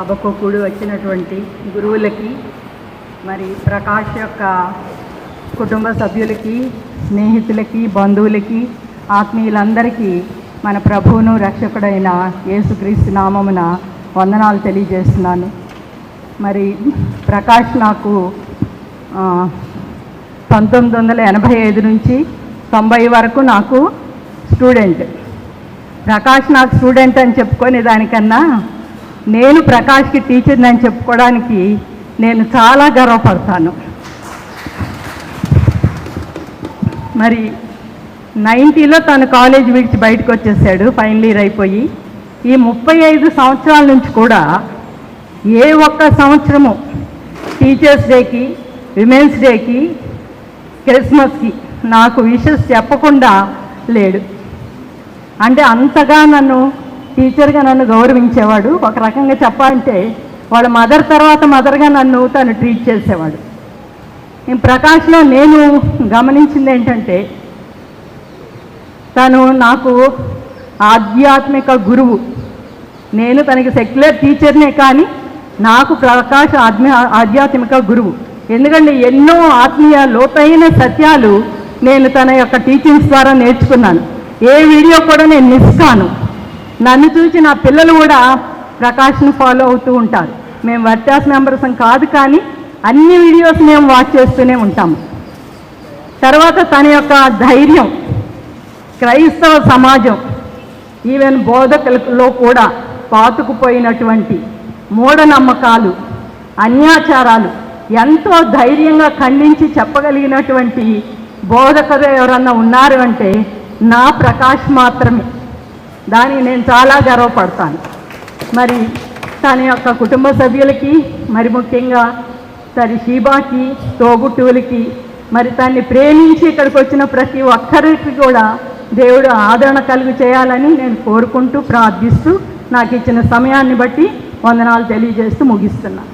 సభకు కూడి వచ్చినటువంటి గురువులకి మరి ప్రకాష్ యొక్క కుటుంబ సభ్యులకి స్నేహితులకి బంధువులకి ఆత్మీయులందరికీ మన ప్రభువును రక్షకుడైన యేసుక్రీస్తు నామమున వందనాలు తెలియజేస్తున్నాను. మరి ప్రకాష్ నాకు పంతొమ్మిది వందల ఎనభై ఐదు నుంచి తొంభై వరకు నాకు స్టూడెంట్. ప్రకాష్ నాకు స్టూడెంట్ అని చెప్పుకునే దానికన్నా నేను ప్రకాష్కి టీచర్ని అని చెప్పుకోవడానికి నేను చాలా గర్వపడతాను. మరి నైంటీలో తను కాలేజ్ విడిచి బయటకు వచ్చేసాడు ఫైనల్ ఇయర్ అయిపోయి. ఈ ముప్పై ఐదు సంవత్సరాల నుంచి కూడా ఏ ఒక్క సంవత్సరము టీచర్స్ డేకి విమెన్స్ డేకి క్రిస్మస్కి నాకు విషెస్ చెప్పకుండా లేడు. అంటే అంతగా నన్ను టీచర్గా నన్ను గౌరవించేవాడు. ఒక రకంగా చెప్పాలంటే వాళ్ళ మదర్ తర్వాత మదర్గా నన్ను తను ట్రీట్ చేసేవాడు. ఈ ప్రకాష్లో నేను గమనించింది ఏంటంటే తను నాకు ఆధ్యాత్మిక గురువు. నేను తనకి సెక్యులర్ టీచర్నే కానీ నాకు ప్రకాష్ ఆత్మీయ ఆధ్యాత్మిక గురువు. ఎందుకంటే ఎన్నో ఆత్మీయ లోతైన సత్యాలు నేను తన యొక్క టీచింగ్స్ ద్వారా నేర్చుకున్నాను. ఏ వీడియో కూడా నేను మిస్ కాను. నన్ను చూసి నా పిల్లలు కూడా ప్రకాష్ను ఫాలో అవుతూ ఉంటారు. మేము వర్టాస్ మెంబర్స్ కాదు కానీ అన్ని వీడియోస్ మేము వాచ్ చేస్తూనే ఉంటాము. తర్వాత తన యొక్క ధైర్యం క్రైస్తవ సమాజం ఈవెన్ బోధకులలో కూడా పాతుకుపోయినటువంటి మూఢనమ్మకాలు అన్యాచారాలు ఎంతో ధైర్యంగా ఖండించి చెప్పగలిగినటువంటి బోధకులు ఎవరన్నా ఉన్నారు అంటే నా ప్రకాష్ మాత్రమే. దానికి నేను చాలా గర్వపడతాను. మరి తన యొక్క కుటుంబ సభ్యులకి మరి ముఖ్యంగా తన షీబాకి తోబుట్టువులకి మరి తన్ని ప్రేమించి ఇక్కడికి వచ్చిన ప్రతి ఒక్కరికి కూడా దేవుడు ఆదరణ కలుగు చేయాలని నేను కోరుకుంటూ ప్రార్థిస్తూ నాకు ఇచ్చిన సమయాన్ని బట్టి వందనాలు తెలియజేస్తూ ముగిస్తున్నాను.